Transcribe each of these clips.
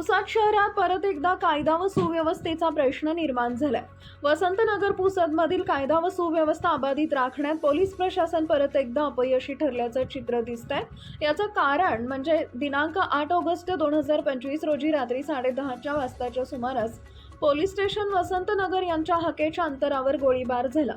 पुसद शहरात परत एकदा कायदा व सुव्यवस्थेचा प्रश्न निर्माण झालाय. वसंतनगर पुसदमधील कायदा व सुव्यवस्था अबाधित राखण्यात पोलीस प्रशासन परत एकदा अपयशी ठरल्याचं चित्र दिसतंय. याचं कारण म्हणजे दिनांक आठ ऑगस्ट दोन हजार पंचवीस रोजी रात्री साडेदहाच्या वाजताच्या सुमारास पोलीस स्टेशन वसंतनगर यांच्या हकेच्या अंतरावर गोळीबार झाला.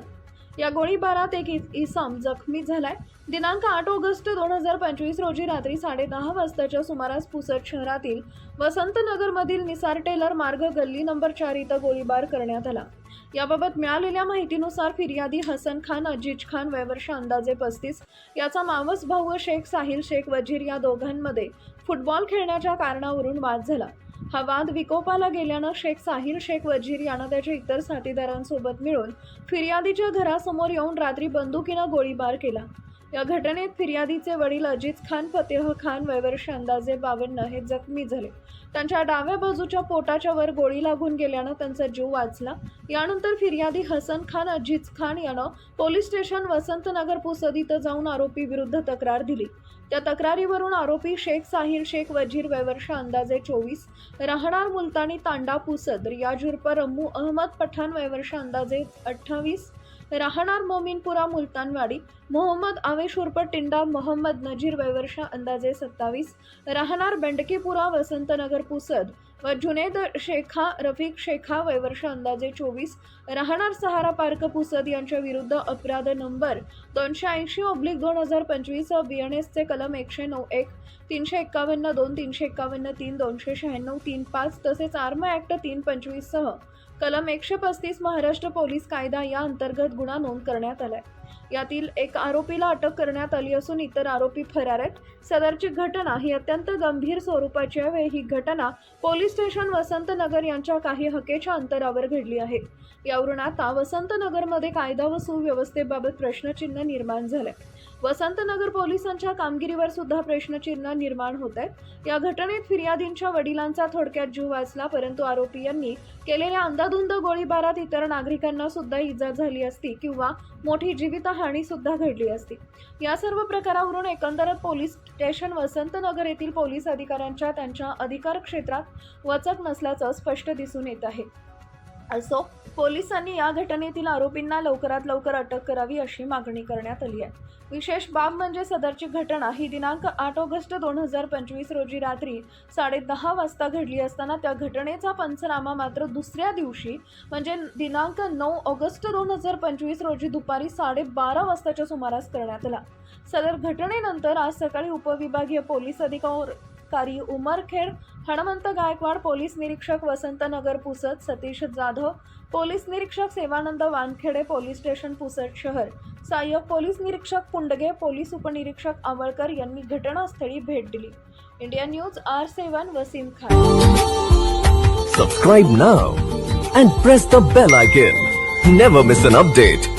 या गोळीबारात एक इ- इसम जखमी झालाय. दिनांक आठ ऑगस्ट दोन हजार पंचवीस रोजी रात्री साडेदहा वाजताच्या सुमारास पुसद शहरातील वसंतनगरमधील निसार टेलर मार्ग गल्ली नंबर चार इथं गोळीबार करण्यात आला. याबाबत मिळालेल्या माहितीनुसार फिर्यादी हसन खान अजीज खान वयवर्ष अंदाजे पस्तीस याचा मावस भाऊ शेख साहिल शेख वजीर या दोघांमध्ये फुटबॉल खेळण्याच्या कारणावरून वाद झाला. हा वाद विकोपाला गेल्यानं शेख साहिल शेख वजीर यानं त्याच्या इतर साथीदारांसोबत मिळून फिर्यादीच्या घरासमोर येऊन रात्री बंदुकीनं गोळीबार केला. या घटनेत फिर्यादीचे वडील अजिज खान फतेह खान वयवर्ष अंदाजे बावन्न हे जखमी झाले. त्यांच्या डाव्या बाजूच्या पोटाच्या वर गोळी लागून गेल्यानं त्यांचा जीव वाचला. यानंतर फिर्यादी हसन खान अजिज खान यानं पोलीस स्टेशन वसंतनगर पुसद इथं जाऊन आरोपी विरुद्ध तक्रार दिली. त्या तक्रारीवरून आरोपी शेख साहिल शेख वजीर वयवर्ष अंदाजे चोवीस राहणार मुलतानी तांडा पुसद रियाज उर्फ रम्मू अहमद पठाण वयवर्ष अंदाजे अठ्ठावीस राहणार मोमीनपुरा मुलतानवाडी मोहम्मद आवेश उर्फ टिंडा मोहम्मद नजीर वयवर्ष अंदाजे सत्तावीस राहणार बेंडकीपुरा वसंतनगर पुसद जुनेद शेखा रफिक शेखा वयवर्ष अंदाजे चोवीस राहणार सहारा पार्क पुसद यांच्या विरुद्ध अपराध नंबर दोनशे ऐंशी ऑब्लिक दोन हजार पंचवीस बी एन एसचे कलम एकशे नऊ एक तीनशे एक्कावन्न दोन तीनशे एक्कावन्न तीन दोनशे शहाण्णव तीन पाच तसेच आर्म ॲक्ट तीन पंचवीससह कलम एकशे पस्तीस महाराष्ट्र पोलीस कायदा या अंतर्गत गुन्हा नोंद करण्यात आला आहे यातील एक आरोपीला अटक करण्यात आली असून इतर आरोपी फरार आहेत. सदरची घटना ही अत्यंत गंभीर स्वरूपाची आहे. ही घटना पोलीस स्टेशन वसंतनगर यांच्या काही हकेच्या अंतरावर घडली आहे. यावरून आता वसंतनगरमध्ये कायदा व सुव्यवस्थेबाबत प्रश्नचिन्ह निर्माण झालंय. वसंतनगर पोलिसांच्या कामगिरीवर सुद्धा प्रश्नचिन्ह निर्माण होत आहे. या घटनेत फिर्यादींच्या वडिलांचा थोडक्यात जीव वाचला परंतु आरोपी यांनी केलेल्या अंदाधुंद गोळीबारात इतर नागरिकांना सुद्धा इजा झाली असती किंवा मोठी जीवितहानी सुद्धा घडली असती. या सर्व प्रकारावरून एकंदरच पोलीस स्टेशन वसंतनगर येथील पोलीस अधिकाऱ्यांच्या त्यांच्या अधिकार क्षेत्रात वचक नसल्याचं स्पष्ट दिसून येत आहे. असो पोलिसांनी या घटनेतील आरोपींना लवकरात लवकर अटक करावी अशी मागणी करण्यात आली आहे. विशेष बाब म्हणजे सदरची घटना ही दिनांक आठ ऑगस्ट दोन हजार पंचवीस रोजी रात्री साडेदहा वाजता घडली असताना त्या घटनेचा पंचनामा मात्र दुसऱ्या दिवशी म्हणजे दिनांक नऊ ऑगस्ट दोन हजार पंचवीस रोजी दुपारी साडेबारा वाजताच्या सुमारास करण्यात आला. सदर घटनेनंतर आज सकाळी उपविभागीय पोलीस अधिकारी उमरखेड हणमंत गायकवाड पोलीस निरीक्षक वसंतनगर पुसद सतीश जाधव पोलीस निरीक्षक सेवानंद वानखेडे पोलीस स्टेशन पुसद शहर सहाय्यक पोलीस निरीक्षक पुंडगे पोलीस उपनिरीक्षक आवळकर यांनी घटनास्थळी भेट दिली. India news R seven Wasim Khan. Subscribe now and press the bell icon never miss an update